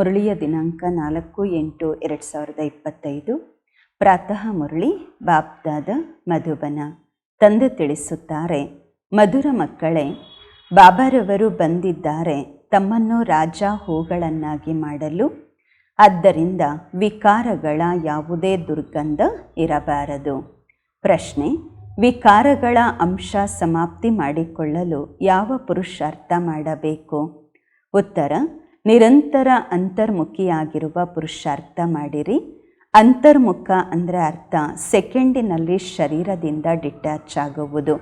ಮುರಳಿಯ ದಿನಾಂಕ ನಾಲ್ಕು ಎಂಟು ಎರಡು ಸಾವಿರದ ಇಪ್ಪತ್ತೈದು. ಪ್ರಾತಃ ಮುರಳಿ, ಬಾಪ್ದಾದ ಮಧುಬನ. ತಂದೆ ತಿಳಿಸುತ್ತಾರೆ, ಮಧುರ ಮಕ್ಕಳೇ, ಬಾಬಾರವರು ಬಂದಿದ್ದಾರೆ, ತಮ್ಮನ್ನು ರಾಜ ಹೂಗಳನ್ನಾಗಿ ಮಾಡಲು. ಆದ್ದರಿಂದ ವಿಕಾರಗಳ ಯಾವುದೇ ದುರ್ಗಂಧ ಇರಬಾರದು. ಪ್ರಶ್ನೆ, ವಿಕಾರಗಳ ಅಂಶ ಸಮಾಪ್ತಿ ಮಾಡಿಕೊಳ್ಳಲು ಯಾವ ಪುರುಷಾರ್ಥ ಮಾಡಬೇಕು? ಉತ್ತರ ನಿರಂತರ ಅಂತರ್ಮುಖಿಯಾಗಿರುವ ಪುರುಷಾರ್ಥ ಮಾಡಿರಿ. ಅಂತರ್ಮುಖ ಅಂದರೆ ಅರ್ಥ ಸೆಕೆಂಡಿನಲ್ಲಿ ಶರೀರದಿಂದ ಡಿಟ್ಯಾಚ್ ಆಗುವುದು.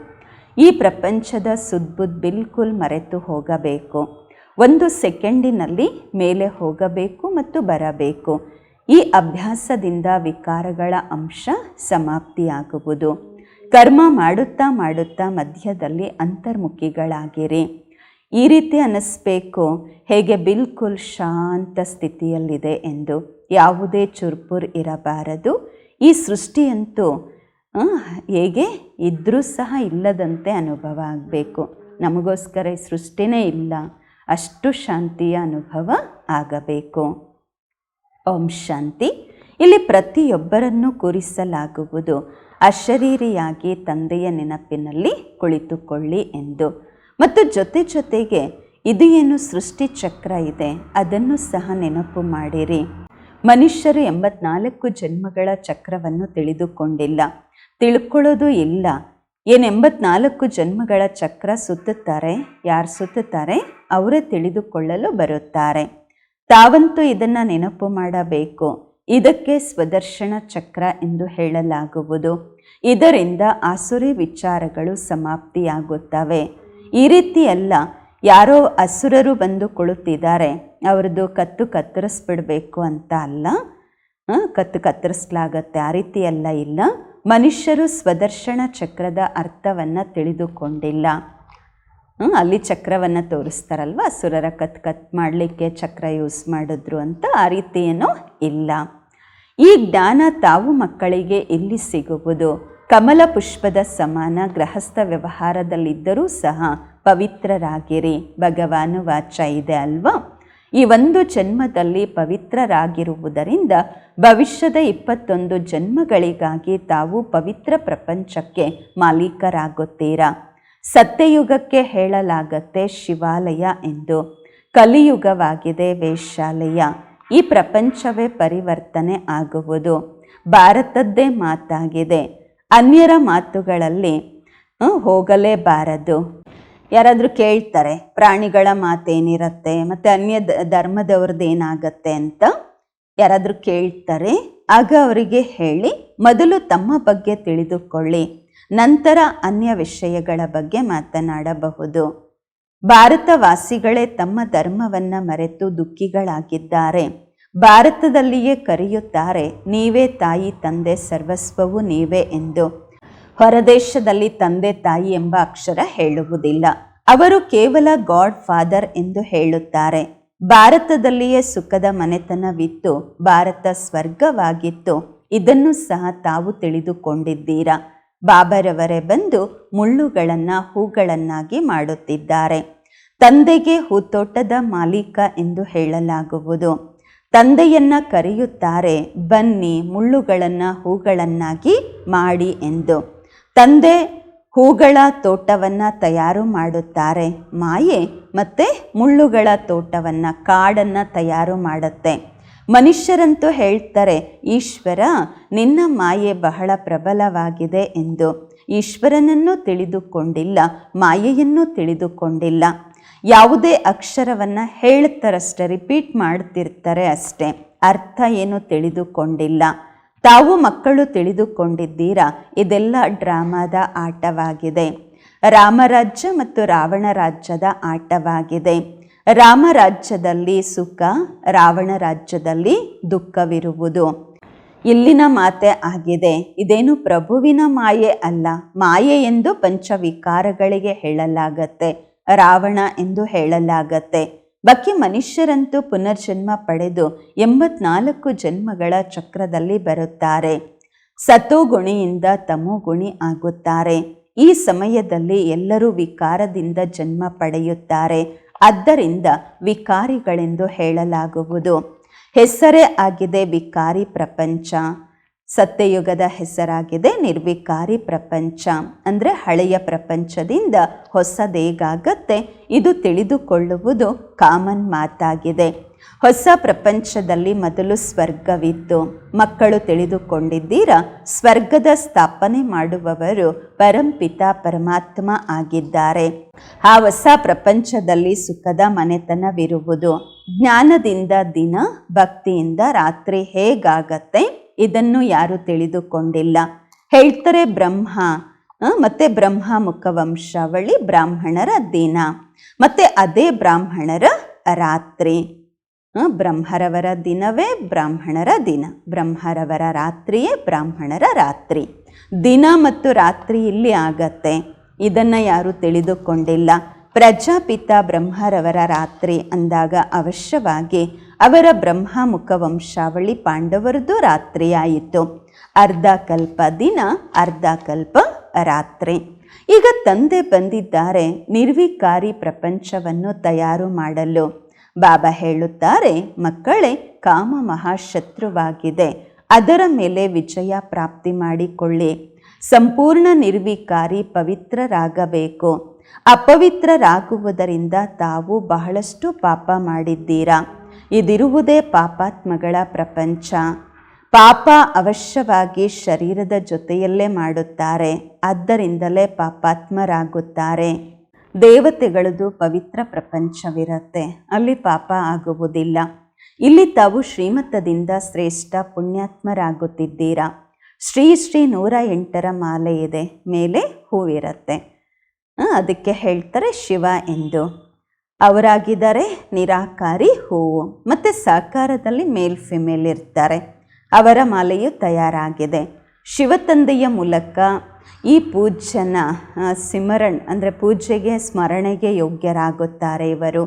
ಈ ಪ್ರಪಂಚದ ಸುದ್ಬುದ್ ಬಿಲ್ಕುಲ್ ಮರೆತು ಹೋಗಬೇಕು. ಒಂದು ಸೆಕೆಂಡಿನಲ್ಲಿ ಮೇಲೆ ಹೋಗಬೇಕು ಮತ್ತು ಬರಬೇಕು. ಈ ಅಭ್ಯಾಸದಿಂದ ವಿಕಾರಗಳ ಅಂಶ ಸಮಾಪ್ತಿಯಾಗುವುದು. ಕರ್ಮ ಮಾಡುತ್ತಾ ಮಾಡುತ್ತಾ ಮಧ್ಯದಲ್ಲಿ ಅಂತರ್ಮುಖಿಗಳಾಗಿರಿ. ಈ ರೀತಿ ಅನ್ನಿಸ್ಬೇಕು. ಹೇಗೆ ಬಿಲ್ಕುಲ್ ಶಾಂತ ಸ್ಥಿತಿಯಲ್ಲಿದೆ ಎಂದು ಯಾವುದೇ ಚುರ್ಪುರ್ ಇರಬಾರದು. ಈ ಸೃಷ್ಟಿಯಂತೂ ಹೇಗೆ ಇದ್ದರೂ ಸಹ ಇಲ್ಲದಂತೆ ಅನುಭವ ಆಗಬೇಕು. ನಮಗೋಸ್ಕರ ಈ ಸೃಷ್ಟಿನೇ ಇಲ್ಲ. ಅಷ್ಟು ಶಾಂತಿಯ ಅನುಭವ ಆಗಬೇಕು. ಓಂ ಶಾಂತಿ. ಇಲ್ಲಿ ಪ್ರತಿಯೊಬ್ಬರನ್ನು ಕೂರಿಸಲಾಗುವುದು. ಅಶರೀರಿಯಾಗಿ ತಂದೆಯ ನೆನಪಿನಲ್ಲಿ ಕುಳಿತುಕೊಳ್ಳಿ ಎಂದು ಮತ್ತು ಜೊತೆ ಜೊತೆಗೆ ಇದು ಏನು ಸೃಷ್ಟಿ ಚಕ್ರ ಇದೆ, ಅದನ್ನು ಸಹ ನೆನಪು ಮಾಡಿರಿ. ಮನುಷ್ಯರು ಎಂಬತ್ನಾಲ್ಕು ಜನ್ಮಗಳ ಚಕ್ರವನ್ನು ತಿಳಿದುಕೊಂಡಿಲ್ಲ. ತಿಳ್ಕೊಳ್ಳೋದು ಇಲ್ಲ. ಏನು ಎಂಬತ್ನಾಲ್ಕು ಜನ್ಮಗಳ ಚಕ್ರ ಸುತ್ತುತ್ತಾರೆ? ಯಾರು ಸುತ್ತುತ್ತಾರೆ? ಅವರೇ ತಿಳಿದುಕೊಳ್ಳಲು ಬರುತ್ತಾರೆ. ತಾವಂತೂ ಇದನ್ನು ನೆನಪು ಮಾಡಬೇಕು. ಇದಕ್ಕೆ ಸ್ವದರ್ಶನ ಚಕ್ರ ಎಂದು ಹೇಳಲಾಗುವುದು. ಇದರಿಂದ ಆಸುರಿ ವಿಚಾರಗಳು ಸಮಾಪ್ತಿಯಾಗುತ್ತವೆ. ಈ ರೀತಿ ಅಲ್ಲ. ಯಾರೋ ಅಸುರರು ಬಂದು ಕುಳಿತಿದ್ದಾರೆ ಅವ್ರದ್ದು ಕತ್ತು ಕತ್ತರಿಸ್ಬಿಡ್ಬೇಕು ಅಂತ ಅಲ್ಲ. ಕತ್ತು ಕತ್ತರಿಸ್ಲಾಗತ್ತೆ. ಆ ರೀತಿ ಅಲ್ಲ ಇಲ್ಲ. ಮನುಷ್ಯರು ಸ್ವದರ್ಶನ ಚಕ್ರದ ಅರ್ಥವನ್ನು ತಿಳಿದುಕೊಂಡಿಲ್ಲ. ಅಲ್ಲಿ ಚಕ್ರವನ್ನು ತೋರಿಸ್ತಾರಲ್ವ? ಅಸುರರ ಕತ್ ಕತ್ ಮಾಡಲಿಕ್ಕೆ ಚಕ್ರ ಯೂಸ್ ಮಾಡಿದ್ರು ಅಂತ ಆ ರೀತಿ ಇಲ್ಲ. ಈ ಜ್ಞಾನ ತಾವು ಮಕ್ಕಳಿಗೆ ಎಲ್ಲಿ ಸಿಗುವುದು? ಕಮಲ ಪುಷ್ಪದ ಸಮಾನ ಗೃಹಸ್ಥ ವ್ಯವಹಾರದಲ್ಲಿದ್ದರೂ ಸಹ ಪವಿತ್ರರಾಗಿರಿ. ಭಗವಾನು ವಾಚ ಇದೆ ಅಲ್ವಾ? ಈ ಒಂದು ಜನ್ಮದಲ್ಲಿ ಪವಿತ್ರರಾಗಿರುವುದರಿಂದ ಭವಿಷ್ಯದ ಇಪ್ಪತ್ತೊಂದು ಜನ್ಮಗಳಿಗಾಗಿ ತಾವು ಪವಿತ್ರ ಪ್ರಪಂಚಕ್ಕೆ ಮಾಲೀಕರಾಗುತ್ತೀರಾ? ಸತ್ಯಯುಗಕ್ಕೆ ಹೇಳಲಾಗತ್ತೆ ಶಿವಾಲಯ ಎಂದು. ಕಲಿಯುಗವಾಗಿದೆ ವೇಶ್ಯಾಲಯ. ಈ ಪ್ರಪಂಚವೇ ಪರಿವರ್ತನೆ ಆಗುವುದು. ಭಾರತದ್ದೇ ಮಾತಾಗಿದೆ. ಅನ್ಯರ ಮಾತುಗಳಲ್ಲಿ ಹೋಗಲೇಬಾರದು. ಯಾರಾದರೂ ಕೇಳ್ತಾರೆ, ಪ್ರಾಣಿಗಳ ಮಾತೇನಿರತ್ತೆ, ಮತ್ತು ಅನ್ಯ ಧರ್ಮದವ್ರದ್ದು ಏನಾಗತ್ತೆ ಅಂತ? ಯಾರಾದರೂ ಕೇಳ್ತಾರೆ, ಆಗ ಅವರಿಗೆ ಹೇಳಿ, ಮೊದಲು ತಮ್ಮ ಬಗ್ಗೆ ತಿಳಿದುಕೊಳ್ಳಿ, ನಂತರ ಅನ್ಯ ವಿಷಯಗಳ ಬಗ್ಗೆ ಮಾತನಾಡಬಹುದು. ಭಾರತವಾಸಿಗಳೇ ತಮ್ಮ ಧರ್ಮವನ್ನು ಮರೆತು ದುಃಖಿಗಳಾಗಿದ್ದಾರೆ. ಭಾರತದಲ್ಲಿಯೇ ಕರೆಯುತ್ತಾರೆ, ನೀವೇ ತಾಯಿ, ತಂದೆ, ಸರ್ವಸ್ವವು ನೀವೇ ಎಂದು. ಹೊರದೇಶದಲ್ಲಿ ತಂದೆ, ತಾಯಿ ಎಂಬ ಅಕ್ಷರ ಹೇಳುವುದಿಲ್ಲ. ಅವರು ಕೇವಲ ಗಾಡ್ ಫಾದರ್ ಎಂದು ಹೇಳುತ್ತಾರೆ. ಭಾರತದಲ್ಲಿಯೇ ಸುಖದ ಮನೆತನವಿತ್ತು, ಭಾರತ ಸ್ವರ್ಗವಾಗಿತ್ತು. ಇದನ್ನು ಸಹ ತಾವು ತಿಳಿದುಕೊಂಡಿದ್ದೀರಾ? ಬಾಬರವರೇ ಬಂದು ಮುಳ್ಳುಗಳನ್ನು ಹೂಗಳನ್ನಾಗಿ ಮಾಡುತ್ತಿದ್ದಾರೆ. ತಂದೆಗೆ ಹೂತೋಟದ ಮಾಲೀಕ ಎಂದು ಹೇಳಲಾಗುವುದು. ತಂದೆಯನ್ನ ಕರೆಯುತ್ತಾರೆ, ಬನ್ನಿ ಮುಳ್ಳುಗಳನ್ನು ಹೂಗಳನ್ನಾಗಿ ಮಾಡಿ ಎಂದು. ತಂದೆ ಹೂಗಳ ತೋಟವನ್ನ ತಯಾರು ಮಾಡುತ್ತಾರೆ, ಮಾಯೆ ಮತ್ತೆ ಮುಳ್ಳುಗಳ ತೋಟವನ್ನ, ಕಾಡನ್ನ ತಯಾರು ಮಾಡುತ್ತೆ. ಮನುಷ್ಯರಂತೂ ಹೇಳ್ತಾರೆ, ಈಶ್ವರ, ನಿನ್ನ ಮಾಯೆ ಬಹಳ ಪ್ರಬಲವಾಗಿದೆ ಎಂದು. ಈಶ್ವರನನ್ನು ತಿಳಿದುಕೊಂಡಿಲ್ಲ, ಮಾಯೆಯನ್ನು ತಿಳಿದುಕೊಂಡಿಲ್ಲ. ಯಾವುದೇ ಅಕ್ಷರವನ್ನು ಹೇಳ್ತಾರಷ್ಟೆ ರಿಪೀಟ್ ಮಾಡ್ತಿರ್ತಾರೆ ಅಷ್ಟೇ. ಅರ್ಥ ಏನು ತಿಳಿದುಕೊಂಡಿಲ್ಲ. ತಾವು ಮಕ್ಕಳು ತಿಳಿದುಕೊಂಡಿದ್ದೀರಾ? ಇದೆಲ್ಲ ಡ್ರಾಮಾದ ಆಟವಾಗಿದೆ. ರಾಮರಾಜ್ಯ ಮತ್ತು ರಾವಣ ರಾಜ್ಯದ ಆಟವಾಗಿದೆ. ರಾಮರಾಜ್ಯದಲ್ಲಿ ಸುಖ, ರಾವಣ ರಾಜ್ಯದಲ್ಲಿ ದುಃಖವಿರುವುದು. ಇಲ್ಲಿನ ಮಾತೆ ಆಗಿದೆ. ಇದೇನು ಪ್ರಭುವಿನ ಮಾಯೆ ಅಲ್ಲ. ಮಾಯೆ ಎಂದು ಪಂಚವಿಕಾರಗಳಿಗೆ ಹೇಳಲಾಗತ್ತೆ. ರಾವಣ ಎಂದು ಹೇಳಲಾಗತ್ತೆ. ಬಾಕಿ ಮನುಷ್ಯರಂತೂ ಪುನರ್ಜನ್ಮ ಪಡೆದು ಎಂಬತ್ನಾಲ್ಕು ಜನ್ಮಗಳ ಚಕ್ರದಲ್ಲಿ ಬರುತ್ತಾರೆ. ಸತೋಗುಣಿಯಿಂದ ತಮೋಗುಣಿ ಆಗುತ್ತಾರೆ. ಈ ಸಮಯದಲ್ಲಿ ಎಲ್ಲರೂ ವಿಕಾರದಿಂದ ಜನ್ಮ ಪಡೆಯುತ್ತಾರೆ. ಆದ್ದರಿಂದ ವಿಕಾರಿಗಳೆಂದು ಹೇಳಲಾಗುವುದು. ಹೆಸರೇ ಆಗಿದೆ ವಿಕಾರಿ ಪ್ರಪಂಚ. ಸತ್ಯಯುಗದ ಹೆಸರಾಗಿದೆ ನಿರ್ವಿಕಾರಿ ಪ್ರಪಂಚ. ಅಂದರೆ ಹಳೆಯ ಪ್ರಪಂಚದಿಂದ ಹೊಸದೇಗಾಗತ್ತೆ. ಇದು ತಿಳಿದುಕೊಳ್ಳುವುದು ಕಾಮನ್ ಮಾತಾಗಿದೆ. ಹೊಸ ಪ್ರಪಂಚದಲ್ಲಿ ಮೊದಲು ಸ್ವರ್ಗವಿತ್ತು. ಮಕ್ಕಳು ತಿಳಿದುಕೊಂಡಿದ್ದೀರಾ? ಸ್ವರ್ಗದ ಸ್ಥಾಪನೆ ಮಾಡುವವರು ಪರಂಪಿತ ಪರಮಾತ್ಮ ಆಗಿದ್ದಾರೆ. ಆ ಹೊಸ ಪ್ರಪಂಚದಲ್ಲಿ ಸುಖದ ಮನೆತನವಿರುವುದು. ಜ್ಞಾನದಿಂದ ದಿನ, ಭಕ್ತಿಯಿಂದ ರಾತ್ರಿ ಹೇಗಾಗತ್ತೆ? ಇದನ್ನು ಯಾರು ತಿಳಿದುಕೊಂಡಿಲ್ಲ. ಹೇಳ್ತಾರೆ ಬ್ರಹ್ಮ ಮತ್ತೆ ಬ್ರಹ್ಮ ಮುಖವಂಶಾವಳಿ ಬ್ರಾಹ್ಮಣರ ದಿನ, ಮತ್ತೆ ಅದೇ ಬ್ರಾಹ್ಮಣರ ರಾತ್ರಿ. ಬ್ರಹ್ಮರವರ ದಿನವೇ ಬ್ರಾಹ್ಮಣರ ದಿನ, ಬ್ರಹ್ಮರವರ ರಾತ್ರಿಯೇ ಬ್ರಾಹ್ಮಣರ ರಾತ್ರಿ. ದಿನ ಮತ್ತು ರಾತ್ರಿ ಇಲ್ಲಿ ಆಗತ್ತೆ. ಇದನ್ನು ಯಾರು ತಿಳಿದುಕೊಂಡಿಲ್ಲ. ಪ್ರಜಾಪಿತ ಬ್ರಹ್ಮರವರ ರಾತ್ರಿ ಅಂದಾಗ ಅವಶ್ಯವಾಗಿ ಅವರ ಬ್ರಹ್ಮ ಮುಖವಂಶಾವಳಿ ಪಾಂಡವರದು ರಾತ್ರಿಯಾಯಿತು. ಅರ್ಧ ಕಲ್ಪ ದಿನ, ಅರ್ಧ ಕಲ್ಪ ರಾತ್ರಿ. ಈಗ ತಂದೆ ಬಂದಿದ್ದಾರೆ, ನಿರ್ವಿಕಾರಿ ಪ್ರಪಂಚವನ್ನು ತಯಾರು ಮಾಡಲು. ಬಾಬಾ ಹೇಳುತ್ತಾರೆ, ಮಕ್ಕಳೇ, ಕಾಮ ಮಹಾಶತ್ರುವಾಗಿದೆ. ಅದರ ಮೇಲೆ ವಿಜಯ ಪ್ರಾಪ್ತಿ ಮಾಡಿಕೊಳ್ಳಿ. ಸಂಪೂರ್ಣ ನಿರ್ವಿಕಾರಿ ಪವಿತ್ರರಾಗಬೇಕು. ಅಪವಿತ್ರರಾಗುವುದರಿಂದ ತಾವು ಬಹಳಷ್ಟು ಪಾಪ ಮಾಡಿದ್ದೀರಾ? ಇದಿರುವುದೇ ಪಾಪಾತ್ಮಗಳ ಪ್ರಪಂಚ. ಪಾಪ ಅವಶ್ಯವಾಗಿ ಶರೀರದ ಜೊತೆಯಲ್ಲೇ ಮಾಡುತ್ತಾರೆ, ಆದ್ದರಿಂದಲೇ ಪಾಪಾತ್ಮರಾಗುತ್ತಾರೆ. ದೇವತೆಗಳದು ಪವಿತ್ರ ಪ್ರಪಂಚವಿರುತ್ತೆ, ಅಲ್ಲಿ ಪಾಪ ಆಗುವುದಿಲ್ಲ. ಇಲ್ಲಿ ತಾವು ಶ್ರೀಮತದಿಂದ ಶ್ರೇಷ್ಠ ಪುಣ್ಯಾತ್ಮರಾಗುತ್ತಿದ್ದೀರಾ? ಶ್ರೀ ಶ್ರೀ ನೂರ ಎಂಟರ ಮಾಲೆ ಇದೆ, ಮೇಲೆ ಹೂವಿರತ್ತೆ. ಅದಕ್ಕೆ ಹೇಳ್ತಾರೆ ಶಿವ ಎಂದು. ಅವರಾಗಿದ್ದಾರೆ ನಿರಾಕಾರಿ ಹೂವು, ಮತ್ತು ಸಾಕಾರದಲ್ಲಿ ಮೇಲ್ ಫಿಮೇಲ್ ಇರ್ತಾರೆ. ಅವರ ಮಾಲೆಯು ತಯಾರಾಗಿದೆ. ಶಿವತಂದೆಯ ಮೂಲಕ ಈ ಪೂಜ್ಯನ ಸಿಮರಣ್, ಅಂದರೆ ಪೂಜೆಗೆ, ಸ್ಮರಣೆಗೆ ಯೋಗ್ಯರಾಗುತ್ತಾರೆ ಇವರು.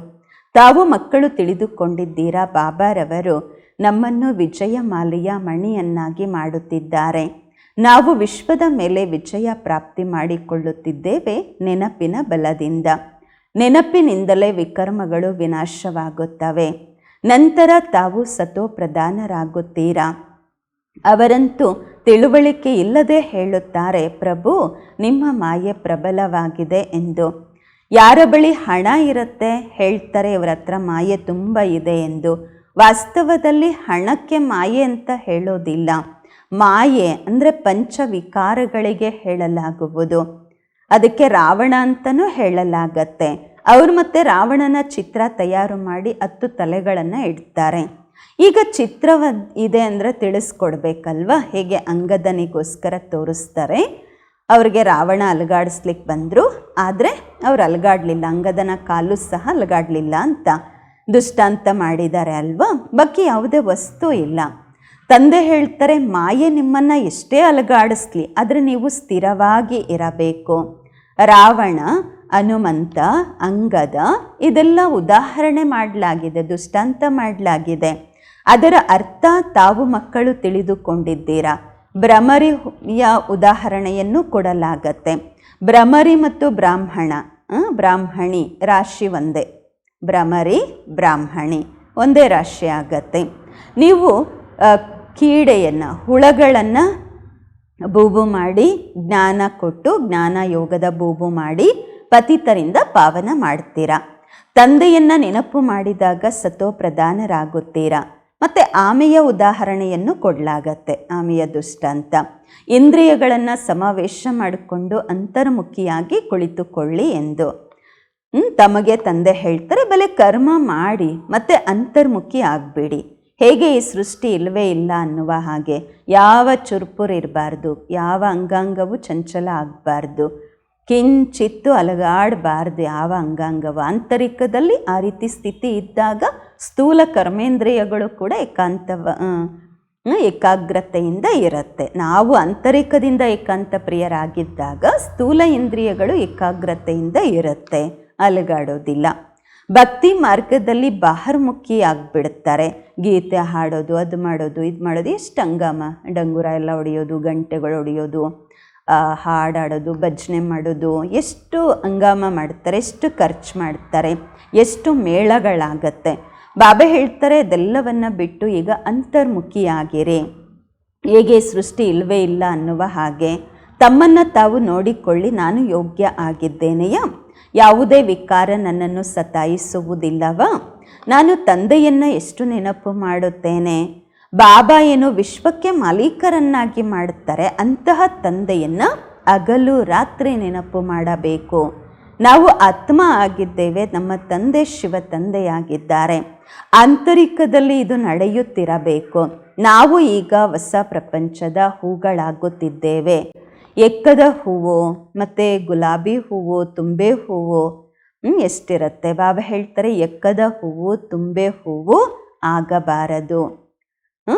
ತಾವು ಮಕ್ಕಳು ತಿಳಿದುಕೊಂಡಿದ್ದೀರಾ, ಬಾಬಾರವರು ನಮ್ಮನ್ನು ವಿಜಯ ಮಾಲೆಯ ಮಣಿಯನ್ನಾಗಿ ಮಾಡುತ್ತಿದ್ದಾರೆ. ನಾವು ವಿಶ್ವದ ಮೇಲೆ ವಿಜಯ ಪ್ರಾಪ್ತಿ ಮಾಡಿಕೊಳ್ಳುತ್ತಿದ್ದೇವೆ ನೆನಪಿನ ಬಲದಿಂದ. ನೆನಪಿನಿಂದಲೇ ವಿಕರ್ಮಗಳು ವಿನಾಶವಾಗುತ್ತವೆ. ನಂತರ ತಾವು ಸತೋ ಪ್ರಧಾನರಾಗುತ್ತೀರಾ? ಅವರಂತೂ ತಿಳುವಳಿಕೆ ಇಲ್ಲದೆ ಹೇಳುತ್ತಾರೆ, ಪ್ರಭು, ನಿಮ್ಮ ಮಾಯೆ ಪ್ರಬಲವಾಗಿದೆ ಎಂದು. ಯಾರ ಬಳಿ ಹಣ ಇರುತ್ತೆ, ಹೇಳ್ತಾರೆ, ಇವರ ಹತ್ರ ಮಾಯೆ ತುಂಬ ಇದೆ ಎಂದು. ವಾಸ್ತವದಲ್ಲಿ ಹಣಕ್ಕೆ ಮಾಯೆ ಅಂತ ಹೇಳೋದಿಲ್ಲ. ಮಾಯೆ ಅಂದರೆ ಪಂಚವಿಕಾರಗಳಿಗೆ ಹೇಳಲಾಗುವುದು. ಅದಕ್ಕೆ ರಾವಣ ಅಂತಲೂ ಹೇಳಲಾಗತ್ತೆ. ಅವರು ಮತ್ತೆ ರಾವಣನ ಚಿತ್ರ ತಯಾರು ಮಾಡಿ ಹತ್ತು ತಲೆಗಳನ್ನು ಇಡ್ತಾರೆ. ಈಗ ಚಿತ್ರವ ಇದೆ ಅಂದರೆ ತಿಳಿಸ್ಕೊಡ್ಬೇಕಲ್ವ? ಹೇಗೆ ಅಂಗದನಿಗೋಸ್ಕರ ತೋರಿಸ್ತಾರೆ. ಅವ್ರಿಗೆ ರಾವಣ ಅಲುಗಾಡಿಸ್ಲಿಕ್ಕೆ ಬಂದರು. ಆದರೆ ಅವ್ರು ಅಲುಗಾಡಲಿಲ್ಲ, ಅಂಗದನ ಕಾಲು ಸಹ ಅಲುಗಾಡಲಿಲ್ಲ ಅಂತ ದುಷ್ಟಾಂತ ಮಾಡಿದ್ದಾರೆ ಅಲ್ವಾ? ಬಾಕಿ ಯಾವುದೇ ವಸ್ತು ಇಲ್ಲ. ತಂದೆ ಹೇಳ್ತಾರೆ, ಮಾಯೆ ನಿಮ್ಮನ್ನು ಎಷ್ಟೇ ಅಲಗಾಡಿಸ್ಲಿ, ಆದರೆ ನೀವು ಸ್ಥಿರವಾಗಿ ಇರಬೇಕು. ರಾವಣ, ಹನುಮಂತ, ಅಂಗದ ಇದೆಲ್ಲ ಉದಾಹರಣೆ ಮಾಡಲಾಗಿದೆ, ದುಷ್ಟಾಂತ ಮಾಡಲಾಗಿದೆ. ಅದರ ಅರ್ಥ ತಾವು ಮಕ್ಕಳು ತಿಳಿದುಕೊಂಡಿದ್ದೀರಾ? ಭ್ರಮರಿಯ ಉದಾಹರಣೆಯನ್ನು ಕೊಡಲಾಗತ್ತೆ. ಭ್ರಮರಿ ಮತ್ತು ಬ್ರಾಹ್ಮಣ ಬ್ರಾಹ್ಮಣಿ ರಾಶಿ ಒಂದೇ. ಭ್ರಮರಿ, ಬ್ರಾಹ್ಮಣಿ ಒಂದೇ ರಾಶಿ ಆಗತ್ತೆ. ನೀವು ಕೀಡೆಯನ್ನು, ಹುಳಗಳನ್ನು ಬೂಬು ಮಾಡಿ, ಜ್ಞಾನ ಕೊಟ್ಟು, ಜ್ಞಾನ ಯೋಗದ ಬೂಬು ಮಾಡಿ, ಪತಿತರಿಂದ ಪಾವನ ಮಾಡ್ತೀರಾ? ತಂದೆಯನ್ನು ನೆನಪು ಮಾಡಿದಾಗ ಸತೋ ಪ್ರಧಾನರಾಗುತ್ತೀರಾ? ಮತ್ತು ಆಮೆಯ ಉದಾಹರಣೆಯನ್ನು ಕೊಡಲಾಗತ್ತೆ, ಆಮೆಯ ದುಷ್ಟಾಂತ ಇಂದ್ರಿಯಗಳನ್ನು ಸಮಾವೇಶ ಮಾಡಿಕೊಂಡು ಅಂತರ್ಮುಖಿಯಾಗಿ ಕುಳಿತುಕೊಳ್ಳಿ ಎಂದು. ತಮಗೆ ತಂದೆ ಹೇಳ್ತಾರೆ, ಬಲೆ ಕರ್ಮ ಮಾಡಿ, ಮತ್ತೆ ಅಂತರ್ಮುಖಿ ಆಗಬೇಡಿ. ಹೇಗೆ ಈ ಸೃಷ್ಟಿ ಇಲ್ಲವೇ ಇಲ್ಲ ಅನ್ನುವ ಹಾಗೆ ಯಾವ ಚುರುಪುರು ಇರಬಾರ್ದು, ಯಾವ ಅಂಗಾಂಗವು ಚಂಚಲ ಆಗಬಾರ್ದು, ಕಿಂಚಿತ್ತು ಅಲಗಾಡಬಾರ್ದು ಯಾವ ಅಂಗಾಂಗವ. ಆಂತರಿಕದಲ್ಲಿ ಆ ರೀತಿ ಸ್ಥಿತಿ ಇದ್ದಾಗ ಸ್ಥೂಲ ಕರ್ಮೇಂದ್ರಿಯಗಳು ಕೂಡ ಏಕಾಂತವ ಏಕಾಗ್ರತೆಯಿಂದ ಇರುತ್ತೆ. ನಾವು ಆಂತರಿಕದಿಂದ ಏಕಾಂತ ಪ್ರಿಯರಾಗಿದ್ದಾಗ ಸ್ಥೂಲ ಇಂದ್ರಿಯಗಳು ಏಕಾಗ್ರತೆಯಿಂದ ಇರುತ್ತೆ. ಅಲಗಾಡೋದಿಲ್ಲ. ಭಕ್ತಿ ಮಾರ್ಗದಲ್ಲಿ ಬಾಹರ್ಮುಖಿ ಆಗಿಬಿಡುತ್ತಾರೆ ಗೀತೆ ಹಾಡೋದು, ಅದು ಮಾಡೋದು, ಇದು ಮಾಡೋದು, ಎಷ್ಟು ಹಂಗಾಮ ಡಂಗುರ ಎಲ್ಲ ಹೊಡೆಯೋದು, ಗಂಟೆಗಳು ಹೊಡೆಯೋದು ಹಾಡಾಡೋದು, ಭಜನೆ ಮಾಡೋದು, ಎಷ್ಟು ಹಂಗಾಮ ಮಾಡ್ತಾರೆ, ಎಷ್ಟು ಖರ್ಚು ಮಾಡ್ತಾರೆ, ಎಷ್ಟು ಮೇಳಗಳಾಗತ್ತೆ. ಬಾಬೆ ಹೇಳ್ತಾರೆ ಅದೆಲ್ಲವನ್ನು ಬಿಟ್ಟು ಈಗ ಅಂತರ್ಮುಖಿಯಾಗಿರಿ. ಹೇಗೆ ಸೃಷ್ಟಿ ಇಲ್ಲವೇ ಇಲ್ಲ ಅನ್ನುವ ಹಾಗೆ. ತಮ್ಮನ್ನು ತಾವು ನೋಡಿಕೊಳ್ಳಿ, ನಾನು ಯೋಗ್ಯ ಆಗಿದ್ದೇನೆಯ? ಯಾವುದೇ ವಿಕಾರ ನನ್ನನ್ನು ಸತಾಯಿಸುವುದಿಲ್ಲವ? ನಾನು ತಂದೆಯನ್ನು ಎಷ್ಟು ನೆನಪು ಮಾಡುತ್ತೇನೆ? ಬಾಬಾ ಏನು ವಿಶ್ವಕ್ಕೆ ಮಾಲೀಕರನ್ನಾಗಿ ಮಾಡುತ್ತಾರೆ, ಅಂತಹ ತಂದೆಯನ್ನು ಹಗಲು ರಾತ್ರಿ ನೆನಪು ಮಾಡಬೇಕು. ನಾವು ಆತ್ಮ ಆಗಿದ್ದೇವೆ, ನಮ್ಮ ತಂದೆ ಶಿವ ತಂದೆಯಾಗಿದ್ದಾರೆ. ಆಂತರಿಕದಲ್ಲಿ ಇದು ನಡೆಯುತ್ತಿರಬೇಕು. ನಾವು ಈಗ ಹೊಸ ಪ್ರಪಂಚದ ಹೂಗಳಾಗುತ್ತಿದ್ದೇವೆ. ಎಕ್ಕದ ಹೂವು, ಮತ್ತು ಗುಲಾಬಿ ಹೂವು, ತುಂಬೆ ಹೂವು ಎಷ್ಟಿರುತ್ತೆ ಬಾಬಾ ಹೇಳ್ತಾರೆ. ಎಕ್ಕದ ಹೂವು, ತುಂಬೆ ಹೂವು ಆಗಬಾರದು.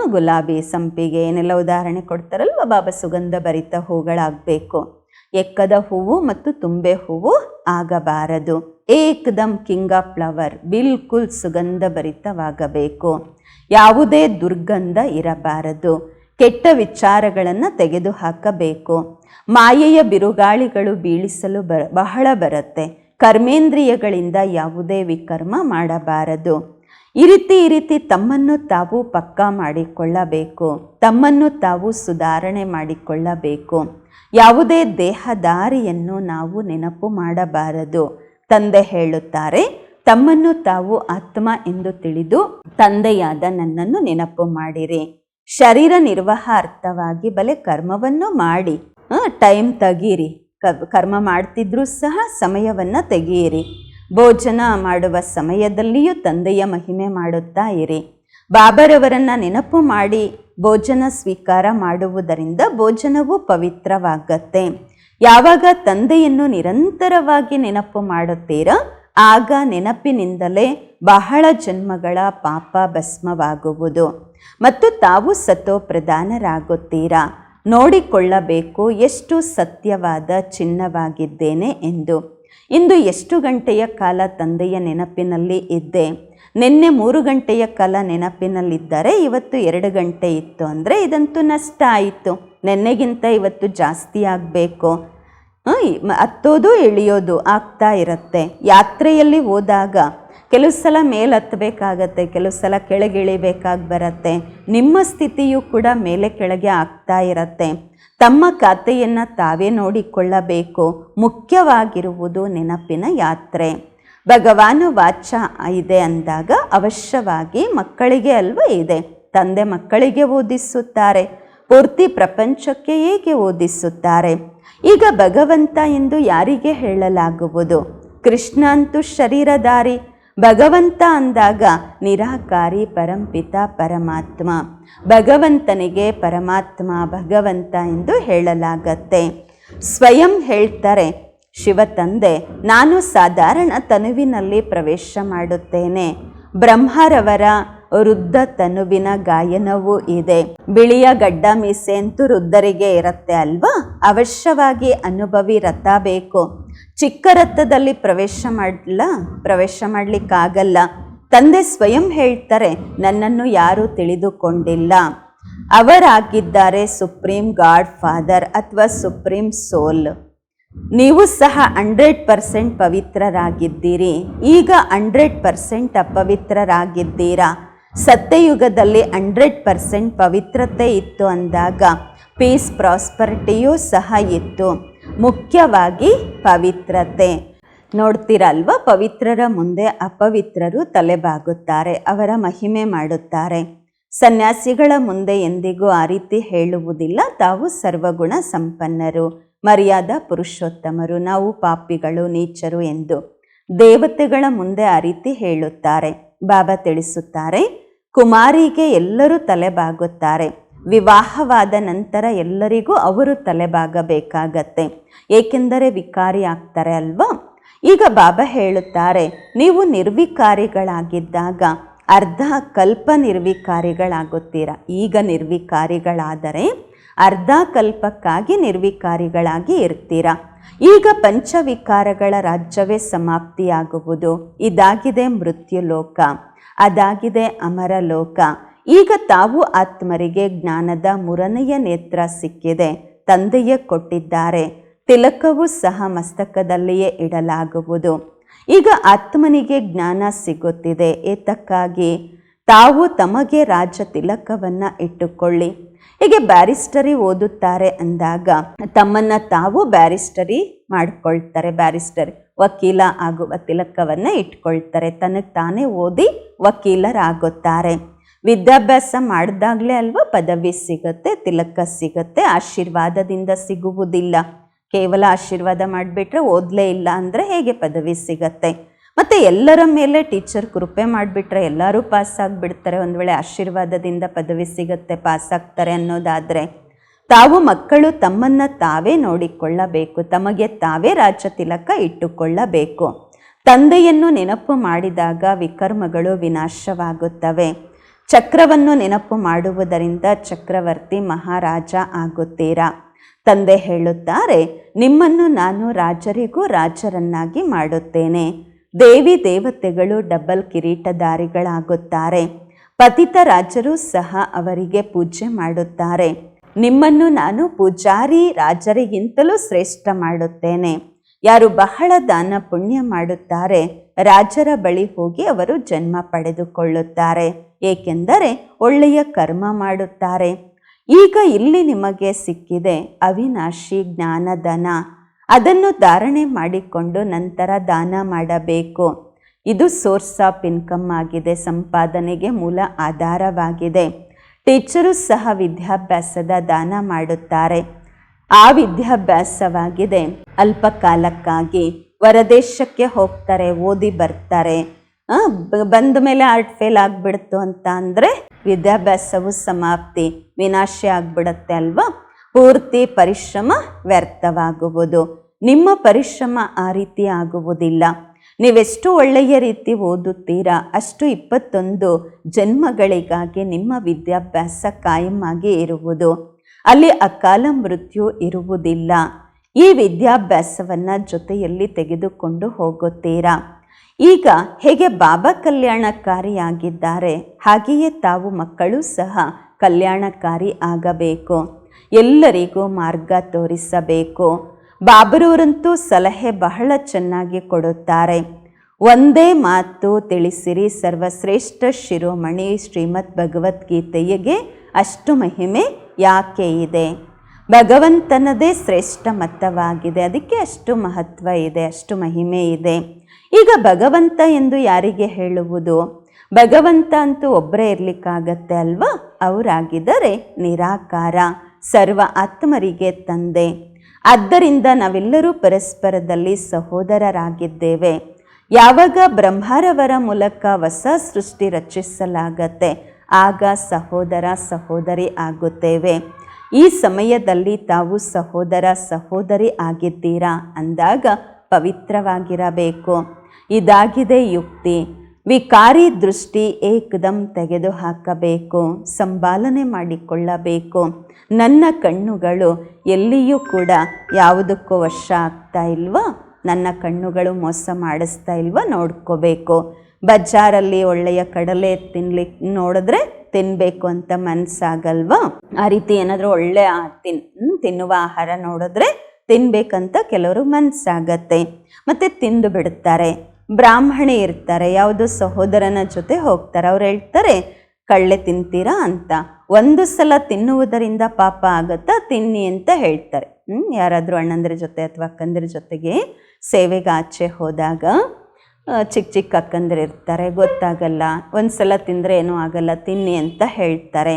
ಗುಲಾಬಿ ಸಂಪಿಗೆ ಏನೆಲ್ಲ ಉದಾಹರಣೆ ಕೊಡ್ತಾರಲ್ವ ಬಾಬಾ ಸುಗಂಧ ಭರಿತ ಹೂಗಳಾಗಬೇಕು. ಎಕ್ಕದ ಹೂವು ಮತ್ತು ತುಂಬೆ ಹೂವು ಆಗಬಾರದು. ಏಕದಮ್ ಕಿಂಗ್ ಆಫ್ ಫ್ಲವರ್, ಬಿಲ್ಕುಲ್ ಸುಗಂಧ ಭರಿತವಾಗಬೇಕು. ಯಾವುದೇ ದುರ್ಗಂಧ ಇರಬಾರದು. ಕೆಟ್ಟ ವಿಚಾರಗಳನ್ನು ತೆಗೆದುಹಾಕಬೇಕು. ಮಾಯೆಯ ಬಿರುಗಾಳಿಗಳು ಬೀಳಿಸಲು ಬರ, ಬಹಳ ಬರುತ್ತೆ. ಕರ್ಮೇಂದ್ರಿಯಗಳಿಂದ ಯಾವುದೇ ವಿಕರ್ಮ ಮಾಡಬಾರದು. ಈ ರೀತಿ ಈ ರೀತಿ ತಮ್ಮನ್ನು ತಾವು ಪಕ್ಕಾ ಮಾಡಿಕೊಳ್ಳಬೇಕು. ತಮ್ಮನ್ನು ತಾವು ಸುಧಾರಣೆ ಮಾಡಿಕೊಳ್ಳಬೇಕು. ಯಾವುದೇ ದೇಹದಾರಿಯನ್ನು ನಾವು ನೆನಪು ಮಾಡಬಾರದು. ತಂದೆ ಹೇಳುತ್ತಾರೆ, ತಮ್ಮನ್ನು ತಾವು ಆತ್ಮ ಎಂದು ತಿಳಿದು ತಂದೆಯಾದ ನನ್ನನ್ನು ನೆನಪು ಮಾಡಿರಿ. ಶರೀರ ನಿರ್ವಾಹಾರ್ಥವಾಗಿ ಬಲೆ ಕರ್ಮವನ್ನು ಮಾಡಿ. ಟೈಮ್ ತೆಗೀರಿ. ಕರ್ಮ ಮಾಡ್ತಿದ್ರೂ ಸಹ ಸಮಯವನ್ನು ತೆಗೆಯಿರಿ ಭೋಜನ ಮಾಡುವ ಸಮಯದಲ್ಲಿಯೂ ತಂದೆಯ ಮಹಿಮೆ ಮಾಡುತ್ತಾ ಇರಿ. ಬಾಬರವರನ್ನು ನೆನಪು ಮಾಡಿ ಭೋಜನ ಸ್ವೀಕಾರ ಮಾಡುವುದರಿಂದ ಭೋಜನವು ಪವಿತ್ರವಾಗತ್ತೆ. ಯಾವಾಗ ತಂದೆಯನ್ನು ನಿರಂತರವಾಗಿ ನೆನಪು ಮಾಡುತ್ತೀರೋ ಆಗ ನೆನಪಿನಿಂದಲೇ ಬಹಳ ಜನ್ಮಗಳ ಪಾಪ ಭಸ್ಮವಾಗುವುದು. ಮತ್ತು ತಾವು ಸತೋ ಪ್ರಧಾನರಾಗುತ್ತೀರಾ ನೋಡಿಕೊಳ್ಳಬೇಕು ಎಷ್ಟು ಸತ್ಯವಾದ ಚಿನ್ನವಾಗಿದ್ದೇನೆ ಎಂದು. ಇಂದು ಎಷ್ಟು ಗಂಟೆಯ ಕಾಲ ತಂದೆಯ ನೆನಪಿನಲ್ಲಿ ಇದ್ದೆ. ನಿನ್ನೆ ಮೂರು ಗಂಟೆಯ ಕಾಲ ನೆನಪಿನಲ್ಲಿದ್ದರೆ ಇವತ್ತು ಎರಡು ಗಂಟೆ ಇತ್ತು ಅಂದರೆ ಇದಂತೂ ನಷ್ಟ ಆಯಿತು. ನೆನ್ನೆಗಿಂತ ಇವತ್ತು ಜಾಸ್ತಿ ಆಗಬೇಕು. ಹತ್ತೋದು ಇಳಿಯೋದು ಆಗ್ತಾ ಇರುತ್ತೆ. ಯಾತ್ರೆಯಲ್ಲಿ ಹೋದಾಗ ಕೆಲವು ಸಲ ಮೇಲತ್ತಬೇಕಾಗತ್ತೆ, ಕೆಲವು ಸಲ ಕೆಳಗೆ ಇಳಿಬೇಕಾಗಿ ಬರುತ್ತೆ ನಿಮ್ಮ ಸ್ಥಿತಿಯು ಕೂಡ ಮೇಲೆ ಕೆಳಗೆ ಆಗ್ತಾ ಇರತ್ತೆ. ತಮ್ಮ ಖಾತೆಯನ್ನು ತಾವೇ ನೋಡಿಕೊಳ್ಳಬೇಕು. ಮುಖ್ಯವಾಗಿರುವುದು ನೆನಪಿನ ಯಾತ್ರೆ. ಭಗವಾನು ವಾಚ ಇದೆ ಅಂದಾಗ ಅವಶ್ಯವಾಗಿ ಮಕ್ಕಳಿಗೆ ಅಲ್ವ ಇದೆ. ತಂದೆ ಮಕ್ಕಳಿಗೆ ಓದಿಸುತ್ತಾರೆ. ಪೂರ್ತಿ ಪ್ರಪಂಚಕ್ಕೆ ಹೇಗೆ ಓದಿಸುತ್ತಾರೆ? ಈಗ ಭಗವಂತ ಎಂದು ಯಾರಿಗೆ ಹೇಳಲಾಗುವುದು? ಕೃಷ್ಣ ಅಂತೂ ಶರೀರಧಾರಿ. ಭಗವಂತ ಅಂದಾಗ ನಿರಾಕಾರಿ ಪರಂಪಿತ ಪರಮಾತ್ಮ. ಭಗವಂತನಿಗೆ ಪರಮಾತ್ಮ ಭಗವಂತ ಎಂದು ಹೇಳಲಾಗತ್ತೆ. ಸ್ವಯಂ ಹೇಳ್ತಾರೆ, ಶಿವ ತಂದೆ, ನಾನು ಸಾಧಾರಣ ತನುವಿನಲ್ಲಿ ಪ್ರವೇಶ ಮಾಡುತ್ತೇನೆ. ಬ್ರಹ್ಮರವರ ವೃದ್ಧ ತನುವಿನ ಗಾಯನವೂ ಇದೆ. ಬಿಳಿಯ ಗಡ್ಡ ಮೀಸೆ ಅಂತೂ ವೃದ್ಧರಿಗೆ ಇರುತ್ತೆ ಅಲ್ವಾ? ಅವಶ್ಯವಾಗಿ ಅನುಭವಿ ರಥ ಬೇಕು. ಚಿಕ್ಕ ರಥದಲ್ಲಿ ಪ್ರವೇಶ ಮಾಡಲ್ಲ ಪ್ರವೇಶ ಮಾಡಲಿಕ್ಕಾಗಲ್ಲ. ತಂದೆ ಸ್ವಯಂ ಹೇಳ್ತಾರೆ, ನನ್ನನ್ನು ಯಾರೂ ತಿಳಿದುಕೊಂಡಿಲ್ಲ. ಅವರಾಗಿದ್ದಾರೆ ಸುಪ್ರೀಂ ಗಾಡ್ ಫಾದರ್ ಅಥವಾ ಸುಪ್ರೀಂ ಸೋಲ್. ನೀವು ಸಹ ಹಂಡ್ರೆಡ್ ಪರ್ಸೆಂಟ್ ಪವಿತ್ರರಾಗಿದ್ದೀರಿ. ಈಗ ಹಂಡ್ರೆಡ್ ಪರ್ಸೆಂಟ್ ಅಪವಿತ್ರರಾಗಿದ್ದೀರಾ? ಸತ್ಯಯುಗದಲ್ಲಿ ಹಂಡ್ರೆಡ್ ಪರ್ಸೆಂಟ್ ಪವಿತ್ರತೆ ಇತ್ತು ಅಂದಾಗ, ಪೀಸ್ ಪ್ರಾಸ್ಪರ್ಟಿಯೂ ಸಹ ಇತ್ತು. ಮುಖ್ಯವಾಗಿ ಪವಿತ್ರತೆ. ನೋಡ್ತೀರಲ್ವ, ಪವಿತ್ರರ ಮುಂದೆ ಅಪವಿತ್ರರು ತಲೆಬಾಗುತ್ತಾರೆ, ಅವರ ಮಹಿಮೆ ಮಾಡುತ್ತಾರೆ. ಸನ್ಯಾಸಿಗಳ ಮುಂದೆ ಎಂದಿಗೂ ಆ ರೀತಿ ಹೇಳುವುದಿಲ್ಲ, ತಾವು ಸರ್ವಗುಣ ಸಂಪನ್ನರು, ಮರ್ಯಾದ ಪುರುಷೋತ್ತಮರು, ನಾವು ಪಾಪಿಗಳು, ನೀಚರು ಎಂದು. ದೇವತೆಗಳ ಮುಂದೆ ಆ ರೀತಿ ಹೇಳುತ್ತಾರೆ. ಬಾಬಾ ತಿಳಿಸುತ್ತಾರೆ, ಕುಮಾರಿಗೆ ಎಲ್ಲರೂ ತಲೆಬಾಗುತ್ತಾರೆ. ವಿವಾಹವಾದ ನಂತರ ಎಲ್ಲರಿಗೂ ಅವರು ತಲೆಬಾಗಬೇಕಾಗತ್ತೆ. ಏಕೆಂದರೆ ವಿಕಾರಿ ಆಗ್ತಾರೆ ಅಲ್ವಾ? ಈಗ ಬಾಬಾ ಹೇಳುತ್ತಾರೆ, ನೀವು ನಿರ್ವಿಕಾರಿಗಳಾಗಿದ್ದಾಗ ಅರ್ಧ ಕಲ್ಪ ನಿರ್ವಿಕಾರಿಗಳಾಗುತ್ತೀರ ಈಗ ನಿರ್ವಿಕಾರಿಗಳಾದರೆ ಅರ್ಧ ಕಲ್ಪಕ್ಕಾಗಿ ನಿರ್ವಿಕಾರಿಗಳಾಗಿ ಇರ್ತೀರ? ಈಗ ಪಂಚವಿಕಾರಗಳ ರಾಜ್ಯವೇ ಸಮಾಪ್ತಿಯಾಗುವುದು. ಇದಾಗಿದೆ ಮೃತ್ಯು ಲೋಕ ಅದಾಗಿದೆ ಅಮರ ಲೋಕ ಈಗ ತಾವು ಆತ್ಮರಿಗೆ ಜ್ಞಾನದ ಮೂರನೆಯ ನೇತ್ರ ಸಿಕ್ಕಿದೆ, ತಂದೆಯೇ ಕೊಟ್ಟಿದ್ದಾರೆ. ತಿಲಕವೂ ಸಹ ಮಸ್ತಕದಲ್ಲಿಯೇ ಇಡಲಾಗುವುದು. ಈಗ ಆತ್ಮನಿಗೆ ಜ್ಞಾನ ಸಿಗುತ್ತಿದೆ, ಏತಕ್ಕಾಗಿ? ತಾವು ತಮಗೆ ರಾಜ ತಿಲಕವನ್ನು ಇಟ್ಟುಕೊಳ್ಳಿ. ಹೀಗೆ ಬ್ಯಾರಿಸ್ಟರಿ ಓದುತ್ತಾರೆ ಅಂದಾಗ, ತಮ್ಮನ್ನು ತಾವು ಬ್ಯಾರಿಸ್ಟರಿ ಮಾಡಿಕೊಳ್ತಾರೆ. ಬ್ಯಾರಿಸ್ಟರ್ ವಕೀಲ ಆಗುವ ತಿಲಕವನ್ನು ಇಟ್ಕೊಳ್ತಾರೆ. ತನಗೆ ತಾನೇ ಓದಿ ವಕೀಲರಾಗುತ್ತಾರೆ. ವಿದ್ಯಾಭ್ಯಾಸ ಮಾಡಿದಾಗಲೇ ಅಲ್ವಾ ಪದವಿ ಸಿಗುತ್ತೆ, ತಿಲಕ ಸಿಗುತ್ತೆ, ಆಶೀರ್ವಾದದಿಂದ ಸಿಗುವುದಿಲ್ಲ. ಕೇವಲ ಆಶೀರ್ವಾದ ಮಾಡಿಬಿಟ್ರೆ ಓದಲೇ ಇಲ್ಲ ಅಂದರೆ ಹೇಗೆ ಪದವಿ ಸಿಗತ್ತೆ? ಮತ್ತು ಎಲ್ಲರ ಮೇಲೆ ಟೀಚರ್ ಕೃಪೆ ಮಾಡಿಬಿಟ್ರೆ ಎಲ್ಲರೂ ಪಾಸ್ ಆಗಿಬಿಡ್ತಾರೆ, ಒಂದು ವೇಳೆ ಆಶೀರ್ವಾದದಿಂದ ಪದವಿ ಸಿಗುತ್ತೆ, ಪಾಸ್ ಆಗ್ತಾರೆ ಅನ್ನೋದಾದರೆ ತಾವು ಮಕ್ಕಳು ತಮ್ಮನ್ನು ತಾವೇ ನೋಡಿಕೊಳ್ಳಬೇಕು, ತಮಗೆ ತಾವೇ ರಾಜ ತಿಲಕ ಇಟ್ಟುಕೊಳ್ಳಬೇಕು. ತಂದೆಯನ್ನು ನೆನಪು ಮಾಡಿದಾಗ ವಿಕರ್ಮಗಳು ವಿನಾಶವಾಗುತ್ತವೆ. ಚಕ್ರವನ್ನು ನೆನಪು ಮಾಡುವುದರಿಂದ ಚಕ್ರವರ್ತಿ ಮಹಾರಾಜ ಆಗುತ್ತೀರಾ? ತಂದೆ ಹೇಳುತ್ತಾರೆ, ನಿಮ್ಮನ್ನು ನಾನು ರಾಜರಿಗೂ ರಾಜರನ್ನಾಗಿ ಮಾಡುತ್ತೇನೆ. ದೇವಿ ದೇವತೆಗಳು ಡಬಲ್ ಕಿರೀಟಧಾರಿಗಳಾಗುತ್ತಾರೆ. ಪತಿತ ರಾಜರು ಸಹ ಅವರಿಗೆ ಪೂಜೆ ಮಾಡುತ್ತಾರೆ. ನಿಮ್ಮನ್ನು ನಾನು ಪೂಜಾರಿ ರಾಜರಿಗಿಂತಲೂ ಶ್ರೇಷ್ಠ ಮಾಡುತ್ತೇನೆ. ಯಾರು ಬಹಳ ದಾನ ಪುಣ್ಯ ಮಾಡುತ್ತಾರೆ ರಾಜರ ಬಳಿ ಹೋಗಿ ಅವರು ಜನ್ಮ ಪಡೆದುಕೊಳ್ಳುತ್ತಾರೆ. ಏಕೆಂದರೆ ಒಳ್ಳೆಯ ಕರ್ಮ ಮಾಡುತ್ತಾರೆ. ಈಗ ಇಲ್ಲಿ ನಿಮಗೆ ಸಿಕ್ಕಿದೆ ಅವಿನಾಶಿ ಜ್ಞಾನಧನ. ಅದನ್ನು ಧಾರಣೆ ಮಾಡಿಕೊಂಡು ನಂತರ ದಾನ ಮಾಡಬೇಕು. ಇದು ಸೋರ್ಸ್ ಆಫ್ ಇನ್ಕಮ್ ಆಗಿದೆ. ಸಂಪಾದನೆಗೆ ಮೂಲ ಆಧಾರವಾಗಿದೆ. ಟೀಚರು ಸಹ ವಿದ್ಯಾಭ್ಯಾಸದ ದಾನ ಮಾಡುತ್ತಾರೆ. ಆ ವಿದ್ಯಾಭ್ಯಾಸವಾಗಿದೆ. ಅಲ್ಪ ಕಾಲಕ್ಕಾಗಿ ಹೊರದೇಶಕ್ಕೆ ಹೋಗ್ತಾರೆ, ಓದಿ ಬರ್ತಾರೆ. ಬಂದ ಮೇಲೆ ಆರ್ಟ್ ಫೇಲ್ ಆಗಿಬಿಡ್ತು ಅಂತ ಅಂದರೆ ವಿದ್ಯಾಭ್ಯಾಸವು ಸಮಾಪ್ತಿ, ವಿನಾಶ ಆಗಿಬಿಡತ್ತೆ ಅಲ್ವಾ? ಪೂರ್ತಿ ಪರಿಶ್ರಮ ವ್ಯರ್ಥವಾಗುವುದು. ನಿಮ್ಮ ಪರಿಶ್ರಮ ಆ ರೀತಿ ಆಗುವುದಿಲ್ಲ. ನೀವೆಷ್ಟು ಒಳ್ಳೆಯ ರೀತಿ ಓದುತ್ತೀರಾ, ಅಷ್ಟು ಇಪ್ಪತ್ತೊಂದು ಜನ್ಮಗಳಿಗಾಗಿ ನಿಮ್ಮ ವಿದ್ಯಾಭ್ಯಾಸ ಕಾಯಂ ಆಗಿ ಇರುವುದು. ಅಲ್ಲಿ ಅಕಾಲ ಮೃತ್ಯು ಇರುವುದಿಲ್ಲ. ಈ ವಿದ್ಯಾಭ್ಯಾಸವನ್ನು ಜೊತೆಯಲ್ಲಿ ತೆಗೆದುಕೊಂಡು ಹೋಗುತ್ತೀರಾ? ಈಗ ಹೇಗೆ ಬಾಬಾ ಕಲ್ಯಾಣಕಾರಿಯಾಗಿದ್ದಾರೆ, ಹಾಗೆಯೇ ತಾವು ಮಕ್ಕಳು ಸಹ ಕಲ್ಯಾಣಕಾರಿ ಆಗಬೇಕು, ಎಲ್ಲರಿಗೂ ಮಾರ್ಗ ತೋರಿಸಬೇಕು. ಬಾಬರವರಂತೂ ಸಲಹೆ ಬಹಳ ಚೆನ್ನಾಗಿ ಕೊಡುತ್ತಾರೆ. ಒಂದೇ ಮಾತು ತಿಳಿಸಿರಿ ಸರ್ವಶ್ರೇಷ್ಠ ಶಿರೋಮಣಿ ಶ್ರೀಮದ್ ಭಗವದ್ಗೀತೆಯಗೆ ಅಷ್ಟು ಮಹಿಮೆ ಯಾಕೆ ಇದೆ? ಭಗವಂತನದೇ ಶ್ರೇಷ್ಠ ಮತವಾಗಿದೆ ಅದಕ್ಕೆ ಅಷ್ಟು ಮಹತ್ವ ಇದೆ, ಅಷ್ಟು ಮಹಿಮೆ ಇದೆ. ಈಗ ಭಗವಂತ ಎಂದು ಯಾರಿಗೆ ಹೇಳುವುದು? ಭಗವಂತ ಅಂತೂ ಒಬ್ಬರೇ ಇರಲಿಕ್ಕಾಗತ್ತೆ ಅಲ್ವಾ? ಅವರಾಗಿದ್ದರೆ ನಿರಾಕಾರ, ಸರ್ವ ಆತ್ಮರಿಗೆ ತಂದೆ. ಆದ್ದರಿಂದ ನಾವೆಲ್ಲರೂ ಪರಸ್ಪರದಲ್ಲಿ ಸಹೋದರರಾಗಿದ್ದೇವೆ. ಯಾವಾಗ ಬ್ರಹ್ಮಾರವರ ಮೂಲಕ ಹೊಸ ಸೃಷ್ಟಿ ರಚಿಸಲಾಗತ್ತೆ, ಆಗ ಸಹೋದರ, ಸಹೋದರಿ ಆಗುತ್ತೇವೆ. ಈ ಸಮಯದಲ್ಲಿ ತಾವು ಸಹೋದರ ಸಹೋದರಿ ಆಗಿದ್ದೀರಾ ಅಂದಾಗ ಪವಿತ್ರವಾಗಿರಬೇಕು. ಇದಾಗಿದೆ ಯುಕ್ತಿ. ವಿಕಾರಿ ದೃಷ್ಟಿ ಏಕದಂ ತೆಗೆದು ಹಾಕಬೇಕು ಸಂಪಾಲನೆ ಮಾಡಿಕೊಳ್ಳಬೇಕು. ನನ್ನ ಕಣ್ಣುಗಳು ಎಲ್ಲಿಯೂ ಕೂಡ ಯಾವುದಕ್ಕೂ ವಶ ಆಗ್ತಾ ಇಲ್ವಾ? ನನ್ನ ಕಣ್ಣುಗಳು ಮೋಸ ಮಾಡಿಸ್ತಾ ಇಲ್ವಾ ನೋಡ್ಕೋಬೇಕು. ಬಜಾರಲ್ಲಿ ಒಳ್ಳೆಯ ಕಡಲೆ ತಿನ್ಲಿಕ್ಕೆ ನೋಡಿದ್ರೆ ತಿನ್ನಬೇಕು ಅಂತ ಮನಸ್ಸಾಗಲ್ವಾ ಆ ರೀತಿ ಏನಾದರೂ ಒಳ್ಳೆ ತಿನ್ ತಿನ್ನುವ ಆಹಾರ ನೋಡಿದ್ರೆ ತಿನ್ಬೇಕಂತ ಕೆಲವರು ಮನಸ್ಸಾಗತ್ತೆ ಮತ್ತೆ ತಿಂದು ಬಿಡುತ್ತಾರೆ ಬ್ರಾಹ್ಮಣಿ ಇರ್ತಾರೆ, ಯಾವುದೋ ಸಹೋದರನ ಜೊತೆ ಹೋಗ್ತಾರೆ. ಅವ್ರು ಹೇಳ್ತಾರೆ, ಕಳ್ಳೆ ತಿಂತೀರಾ ಅಂತ. ಒಂದು ಸಲ ತಿನ್ನುವುದರಿಂದ ಪಾಪ ಆಗುತ್ತಾ? ತಿನ್ನಿ ಅಂತ ಹೇಳ್ತಾರೆ. ಹ್ಞೂ ಯಾರಾದರೂ ಅಣ್ಣಂದ್ರ ಜೊತೆ ಅಥವಾ ಅಕ್ಕಂದ್ರ ಜೊತೆಗೆ ಸೇವೆಗೆ ಹೋದಾಗ ಚಿಕ್ಕ ಚಿಕ್ಕ ಅಕ್ಕಂದಿರು ಇರ್ತಾರೆ, ಗೊತ್ತಾಗಲ್ಲ. ಒಂದು ಸಲ ತಿಂದರೆ ಏನೂ ಆಗಲ್ಲ, ತಿನ್ನಿ ಅಂತ ಹೇಳ್ತಾರೆ.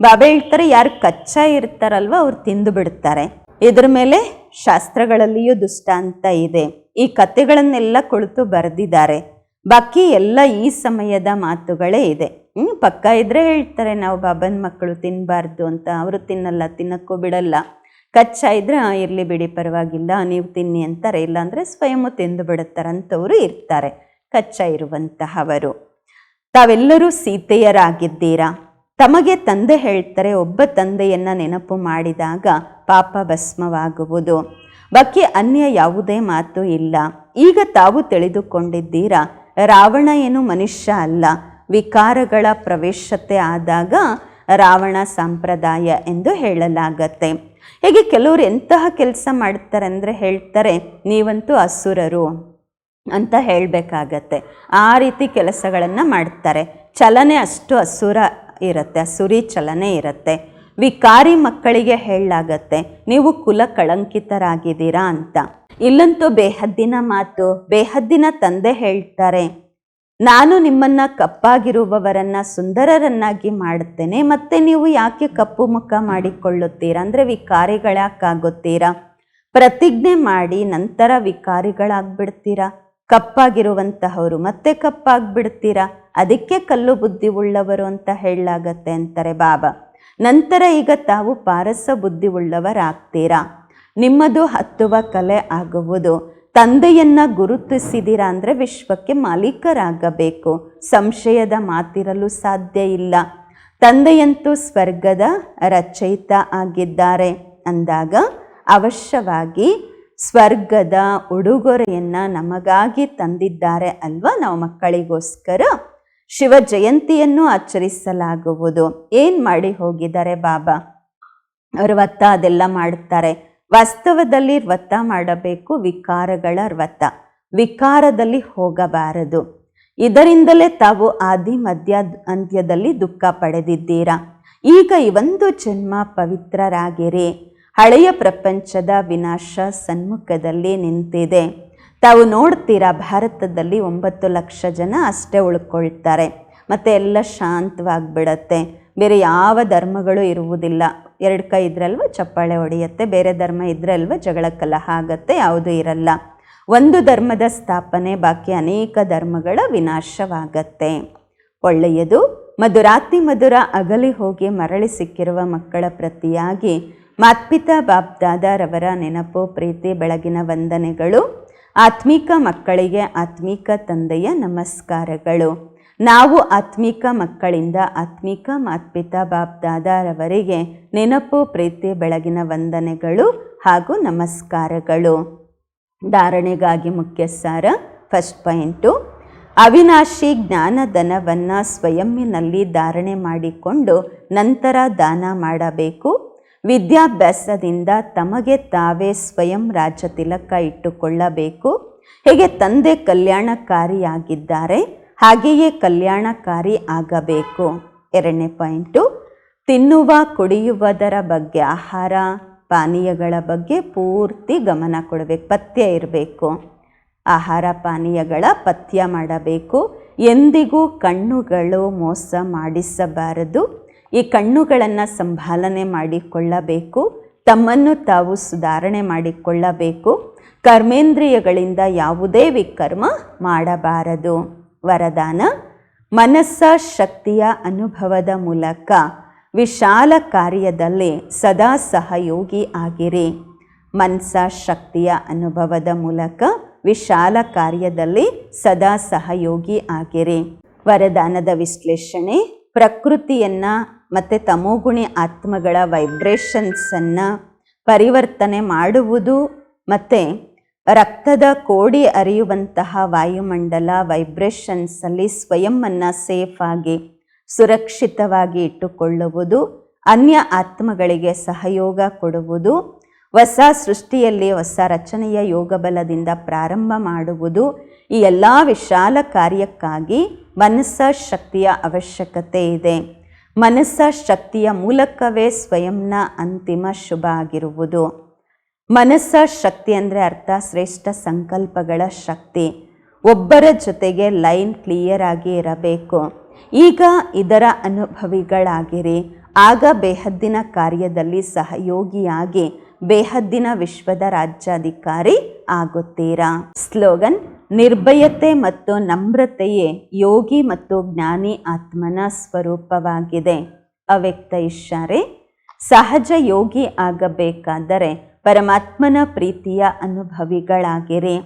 ಬಾಬೆ ಹೇಳ್ತಾರೆ, ಯಾರು ಕಚ್ಚಾ ಇರ್ತಾರಲ್ವ, ಅವ್ರು ತಿಂದು ಬಿಡ್ತಾರೆ. ಇದ್ರ ಮೇಲೆ ಶಾಸ್ತ್ರಗಳಲ್ಲಿಯೂ ದುಷ್ಟಾಂತ ಇದೆ. ಈ ಕಥೆಗಳನ್ನೆಲ್ಲ ಕುಳಿತು ಬರೆದಿದ್ದಾರೆ. ಬಾಕಿ ಎಲ್ಲ ಈ ಸಮಯದ ಮಾತುಗಳೇ ಇದೆ. ಪಕ್ಕ ಇದ್ರೆ ಹೇಳ್ತಾರೆ, ನಾವು ಬಾಬನ ಮಕ್ಕಳು ತಿನ್ನಬಾರ್ದು ಅಂತ. ಅವರು ತಿನ್ನಲ್ಲ, ತಿನ್ನಕ್ಕೂ ಬಿಡಲ್ಲ. ಕಚ್ಚಾ ಇದ್ರೆ ಇರಲಿ ಬಿಡಿ, ಪರವಾಗಿಲ್ಲ, ನೀವು ತಿನ್ನಿ ಅಂತಾರೆ. ಇಲ್ಲಾಂದರೆ ಸ್ವಯಂ ತಿಂದು ಬಿಡುತ್ತಾರಂಥವರು ಇರ್ತಾರೆ ಕಚ್ಚಾ ಇರುವಂತಹವರು ತಾವೆಲ್ಲರೂ ಸೀತೆಯರಾಗಿದ್ದೀರಾ? ತಮಗೆ ತಂದೆ ಹೇಳ್ತಾರೆ, ಒಬ್ಬ ತಂದೆಯನ್ನ ನೆನಪು ಮಾಡಿದಾಗ ಪಾಪ ಭಸ್ಮವಾಗುವುದು. ಬಾಕಿ ಅನ್ಯ ಯಾವುದೇ ಮಾತು ಇಲ್ಲ. ಈಗ ತಾವು ತಿಳಿದುಕೊಂಡಿದ್ದೀರಾ? ರಾವಣ ಏನು ಮನುಷ್ಯ ಅಲ್ಲ. ವಿಕಾರಗಳ ಪ್ರವೇಶತೆ ಆದಾಗ ರಾವಣ ಸಂಪ್ರದಾಯ ಎಂದು ಹೇಳಲಾಗತ್ತೆ. ಹೇಗೆ ಕೆಲವರು ಎಂತಹ ಕೆಲಸ ಮಾಡ್ತಾರೆ ಅಂದರೆ ಹೇಳ್ತಾರೆ, ನೀವಂತೂ ಅಸುರರು ಅಂತ ಹೇಳಬೇಕಾಗತ್ತೆ. ಆ ರೀತಿ ಕೆಲಸಗಳನ್ನು ಮಾಡ್ತಾರೆ. ಚಲನೆ ಅಷ್ಟು ಅಸುರ ಇರುತ್ತೆ, ಅಸುರಿ ಚಲನೆ ಇರುತ್ತೆ. ವಿಕಾರಿ ಮಕ್ಕಳಿಗೆ ಹೇಳಲಾಗತ್ತೆ, ನೀವು ಕುಲ ಕಳಂಕಿತರಾಗಿದ್ದೀರಾ ಅಂತ. ಇಲ್ಲಂತೂ ಬೇಹದ್ದಿನ ಮಾತು, ಬೇಹದ್ದಿನ ತಂದೆ ಹೇಳ್ತಾರೆ ನಾನು ನಿಮ್ಮನ್ನು ಕಪ್ಪಾಗಿರುವವರನ್ನ ಸುಂದರರನ್ನಾಗಿ ಮಾಡುತ್ತೇನೆ, ಮತ್ತೆ ನೀವು ಯಾಕೆ ಕಪ್ಪು ಮುಖ ಮಾಡಿಕೊಳ್ಳುತ್ತೀರಾ? ಅಂದರೆ ವಿಕಾರಿಗಳಾಕಾಗುತ್ತೀರಾ? ಪ್ರತಿಜ್ಞೆ ಮಾಡಿ ನಂತರ ವಿಕಾರಿಗಳಾಗ್ಬಿಡ್ತೀರಾ? ಕಪ್ಪಾಗಿರುವಂತಹವರು ಮತ್ತೆ ಕಪ್ಪಾಗ್ಬಿಡ್ತೀರಾ? ಅದಕ್ಕೆ ಕಲ್ಲು ಬುದ್ಧಿ ಉಳ್ಳವರು ಅಂತ ಹೇಳಲಾಗತ್ತೆ ಅಂತಾರೆ ಬಾಬಾ. ನಂತರ ಈಗ ತಾವು ಪಾರಸ ಬುದ್ಧಿ ಉಳ್ಳವರಾಗ್ತೀರಾ? ನಿಮ್ಮದು ಹತ್ತುವ ಕಲೆ ಆಗುವುದು. ತಂದೆಯನ್ನ ಗುರುತಿಸಿದಿರಾ ಅಂದರೆ ವಿಶ್ವಕ್ಕೆ ಮಾಲೀಕರಾಗಬೇಕು. ಸಂಶಯದ ಮಾತಿರಲು ಸಾಧ್ಯ ಇಲ್ಲ. ತಂದೆಯಂತೂ ಸ್ವರ್ಗದ ರಚಯಿತ ಆಗಿದ್ದಾರೆ. ಅಂದಾಗ ಅವಶ್ಯವಾಗಿ ಸ್ವರ್ಗದ ಉಡುಗೊರೆಯನ್ನು ನಮಗಾಗಿ ತಂದಿದ್ದಾರೆ ಅಲ್ವಾ? ನಾವು ಮಕ್ಕಳಿಗೋಸ್ಕರ ಶಿವ ಜಯಂತಿಯನ್ನು ಆಚರಿಸಲಾಗುವುದು. ಏನು ಮಾಡಿ ಹೋಗಿದ್ದಾರೆ ಬಾಬಾ? ಅವರು ವ್ರತ ಅದೆಲ್ಲ ಮಾಡ್ತಾರೆ. ವಾಸ್ತವದಲ್ಲಿ ವ್ರತ ಮಾಡಬೇಕು, ವಿಕಾರಗಳ ವ್ರತ. ವಿಕಾರದಲ್ಲಿ ಹೋಗಬಾರದು. ಇದರಿಂದಲೇ ತಾವು ಆದಿ, ಮಧ್ಯ, ಅಂತ್ಯದಲ್ಲಿ ದುಃಖ ಪಡೆದಿದ್ದೀರಾ? ಈಗ ಈ ಒಂದು ಜನ್ಮ ಪವಿತ್ರರಾಗಿರಿ. ಹಳೆಯ ಪ್ರಪಂಚದ ವಿನಾಶ ಸನ್ಮುಖದಲ್ಲಿ ನಿಂತಿದೆ. ತಾವು ನೋಡ್ತೀರಾ, ಭಾರತದಲ್ಲಿ ಒಂಬತ್ತು ಲಕ್ಷ ಜನ ಅಷ್ಟೇ ಉಳ್ಕೊಳ್ತಾರೆ. ಮತ್ತು ಎಲ್ಲ ಶಾಂತವಾಗಿಬಿಡತ್ತೆ. ಬೇರೆ ಯಾವ ಧರ್ಮಗಳು ಇರುವುದಿಲ್ಲ. ಎರಡು ಕೈ ಇದ್ರಲ್ವ ಚಪ್ಪಾಳೆ ಹೊಡೆಯುತ್ತೆ, ಬೇರೆ ಧರ್ಮ ಇದ್ರಲ್ವ ಜಗಳ ಕಲಹ ಆಗತ್ತೆ, ಯಾವುದೂ ಇರಲ್ಲ. ಒಂದು ಧರ್ಮದ ಸ್ಥಾಪನೆ, ಬಾಕಿ ಅನೇಕ ಧರ್ಮಗಳ ವಿನಾಶವಾಗತ್ತೆ. ಒಳ್ಳೆಯದು, ಮಧುರಾತಿ ಮಧುರ ಅಗಲಿ ಹೋಗಿ ಮರಳಿ ಸಿಕ್ಕಿರುವ ಮಕ್ಕಳ ಪ್ರತಿಯಾಗಿ ಮಾತ್ಪಿತಾ ಬಾಬ್ದಾದಾರವರ ನೆನಪು, ಪ್ರೀತಿ, ಬೆಳಗಿನ ವಂದನೆಗಳು, ಆತ್ಮಿಕ ಮಕ್ಕಳಿಗೆ ಆತ್ಮಿಕ ತಂದೆಯ ನಮಸ್ಕಾರಗಳು. ನಾವು ಆತ್ಮಿಕ ಮಕ್ಕಳಿಂದ ಆತ್ಮಿಕ ಮಾತ್ಪಿತಾ ಬಾಬ್ದಾದಾರವರಿಗೆ ನೆನಪು, ಪ್ರೀತಿ, ಬೆಳಗಿನ ವಂದನೆಗಳು ಹಾಗೂ ನಮಸ್ಕಾರಗಳು. ಧಾರಣೆಗಾಗಿ ಮುಖ್ಯ ಸಾರ ಫಸ್ಟ್ ಪಾಯಿಂಟು. ಅವಿನಾಶಿ ಜ್ಞಾನಧನವನ್ನು ಸ್ವಯಂನಲ್ಲಿ ಧಾರಣೆ ಮಾಡಿಕೊಂಡು ನಂತರ ದಾನ ಮಾಡಬೇಕು. ವಿದ್ಯಾಭ್ಯಾಸದಿಂದ ತಮಗೆ ತಾವೇ ಸ್ವಯಂ ರಾಜ್ಯ ತಿಲಕ ಇಟ್ಟುಕೊಳ್ಳಬೇಕು. ಹೇಗೆ ತಂದೆ ಕಲ್ಯಾಣಕಾರಿಯಾಗಿದ್ದಾರೆ? ಹಾಗೆಯೇ ಕಲ್ಯಾಣಕಾರಿ ಆಗಬೇಕು. ಎರಡನೇ ಪಾಯಿಂಟು, ತಿನ್ನುವ ಕುಡಿಯುವುದರ ಬಗ್ಗೆ ಆಹಾರ, ಪಾನೀಯಗಳ ಬಗ್ಗೆ ಪೂರ್ತಿ ಗಮನ ಕೊಡಬೇಕು, ಪಥ್ಯ ಇರಬೇಕು. ಆಹಾರ, ಪಾನೀಯಗಳ ಪಥ್ಯ ಮಾಡಬೇಕು. ಎಂದಿಗೂ ಕಣ್ಣುಗಳು ಮೋಸ ಮಾಡಿಸಬಾರದು. ಈ ಕಣ್ಣುಗಳನ್ನು ಸಂಭಾಲನೆ ಮಾಡಿಕೊಳ್ಳಬೇಕು. ತಮ್ಮನ್ನು ತಾವು ಸುಧಾರಣೆ ಮಾಡಿಕೊಳ್ಳಬೇಕು. ಕರ್ಮೇಂದ್ರಿಯಗಳಿಂದ ಯಾವುದೇ ವಿಕರ್ಮ ಮಾಡಬಾರದು. ವರದಾನ, ಮನಸ್ಸ ಶಕ್ತಿಯ ಅನುಭವದ ಮೂಲಕ ವಿಶಾಲ ಕಾರ್ಯದಲ್ಲಿ ಸದಾ ಸಹಯೋಗಿ ಆಗಿರಿ. ಮನಸ್ಸ ಶಕ್ತಿಯ ಅನುಭವದ ಮೂಲಕ ವಿಶಾಲ ಕಾರ್ಯದಲ್ಲಿ ಸದಾ ಸಹಯೋಗಿ ಆಗಿರಿ. ವರದಾನದ ವಿಶ್ಲೇಷಣೆ, ಪ್ರಕೃತಿಯನ್ನ ಮತ್ತು ತಮೋಗುಣಿ ಆತ್ಮಗಳ ವೈಬ್ರೇಷನ್ಸನ್ನು ಪರಿವರ್ತನೆ ಮಾಡುವುದು ಮತ್ತು ರಕ್ತದ ಕೋಡಿ ಅರಿಯುವಂತಹ ವಾಯುಮಂಡಲ ವೈಬ್ರೇಷನ್ಸಲ್ಲಿ ಸ್ವಯಂವನ್ನು ಸೇಫಾಗಿ ಸುರಕ್ಷಿತವಾಗಿ ಇಟ್ಟುಕೊಳ್ಳುವುದು, ಅನ್ಯ ಆತ್ಮಗಳಿಗೆ ಸಹಯೋಗ ಕೊಡುವುದು, ಹೊಸ ಸೃಷ್ಟಿಯಲ್ಲಿ ಹೊಸ ರಚನೆಯ ಯೋಗ ಬಲದಿಂದ ಪ್ರಾರಂಭ ಮಾಡುವುದು, ಈ ಎಲ್ಲ ವಿಶಾಲ ಕಾರ್ಯಕ್ಕಾಗಿ ಮನಸ್ಸ ಶಕ್ತಿಯ ಅವಶ್ಯಕತೆ ಇದೆ. ಮನಸ್ಸ ಶಕ್ತಿಯ ಮೂಲಕವೇ ಸ್ವಯಂನ ಅಂತಿಮ ಶುಭ ಆಗಿರುವುದು. ಮನಸ್ಸ ಶಕ್ತಿ ಅಂದರೆ ಅರ್ಥ, ಶ್ರೇಷ್ಠ ಸಂಕಲ್ಪಗಳ ಶಕ್ತಿ. ಒಬ್ಬರ ಜೊತೆಗೆ ಲೈನ್ ಕ್ಲಿಯರ್ ಆಗಿ ಇರಬೇಕು. ಈಗ ಇದರ ಅನುಭವಿಗಳಾಗಿರಿ. ಆಗ ಬೇಹದ್ದಿನ ಕಾರ್ಯದಲ್ಲಿ ಸಹಯೋಗಿಯಾಗಿ ಬೇಹದ್ದಿನ ವಿಶ್ವದ ರಾಜ್ಯಾಧಿಕಾರಿ ಆಗುತ್ತೀರಾ? ಸ್ಲೋಗನ್, ನಿರ್ಭಯತೆ ಮತ್ತು ನಮ್ರತೆಯೇ ಯೋಗಿ ಮತ್ತು ಜ್ಞಾನಿ ಆತ್ಮನ ಸ್ವರೂಪವಾಗಿದೆ. ಅವ್ಯಕ್ತ ಇಶಾರೆ ಸಹಜ ಯೋಗಿ ಆಗಬೇಕಾದರೆ ಪರಮಾತ್ಮನ ಪ್ರೀತಿಯ ಅನುಭವಿಗಳಾಗಿರಿ.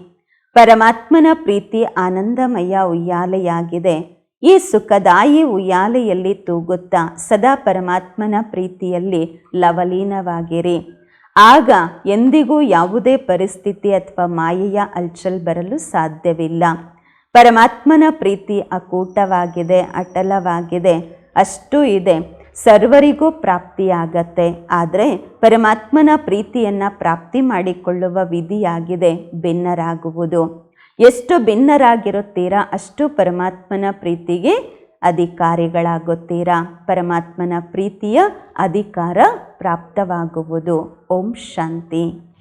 ಪರಮಾತ್ಮನ ಪ್ರೀತಿ ಆನಂದಮಯ ಉಯ್ಯಾಲೆಯಾಗಿದೆ. ಈ ಸುಖದಾಯಿ ಉಯ್ಯಾಲೆಯಲ್ಲಿ ತೂಗುತ್ತಾ ಸದಾ ಪರಮಾತ್ಮನ ಪ್ರೀತಿಯಲ್ಲಿ ಲವಲೀನವಾಗಿರಿ. ಆಗ ಎಂದಿಗೂ ಯಾವುದೇ ಪರಿಸ್ಥಿತಿ ಅಥವಾ ಮಾಯೆಯ ಅಲ್ಚಲ್ ಬರಲು ಸಾಧ್ಯವಿಲ್ಲ. ಪರಮಾತ್ಮನ ಪ್ರೀತಿ ಅಕೂಟವಾಗಿದೆ, ಅಟಲವಾಗಿದೆ, ಅಷ್ಟು ಇದೆ. ಸರ್ವರಿಗೂ ಪ್ರಾಪ್ತಿಯಾಗತ್ತೆ. ಆದರೆ ಪರಮಾತ್ಮನ ಪ್ರೀತಿಯನ್ನು ಪ್ರಾಪ್ತಿ ಮಾಡಿಕೊಳ್ಳುವ ವಿಧಿಯಾಗಿದೆ, ಭಿನ್ನರಾಗುವುದು. ಎಷ್ಟು ಭಿನ್ನರಾಗಿರುತ್ತೀರಾ, ಅಷ್ಟು ಪರಮಾತ್ಮನ ಪ್ರೀತಿಗೆ ಅಧಿಕಾರಿಗಳಾಗುತ್ತೀರಾ. ಪರಮಾತ್ಮನ ಪ್ರೀತಿಯ ಅಧಿಕಾರ ಪ್ರಾಪ್ತವಾಗುವುದು. ಓಂ ಶಾಂತಿ.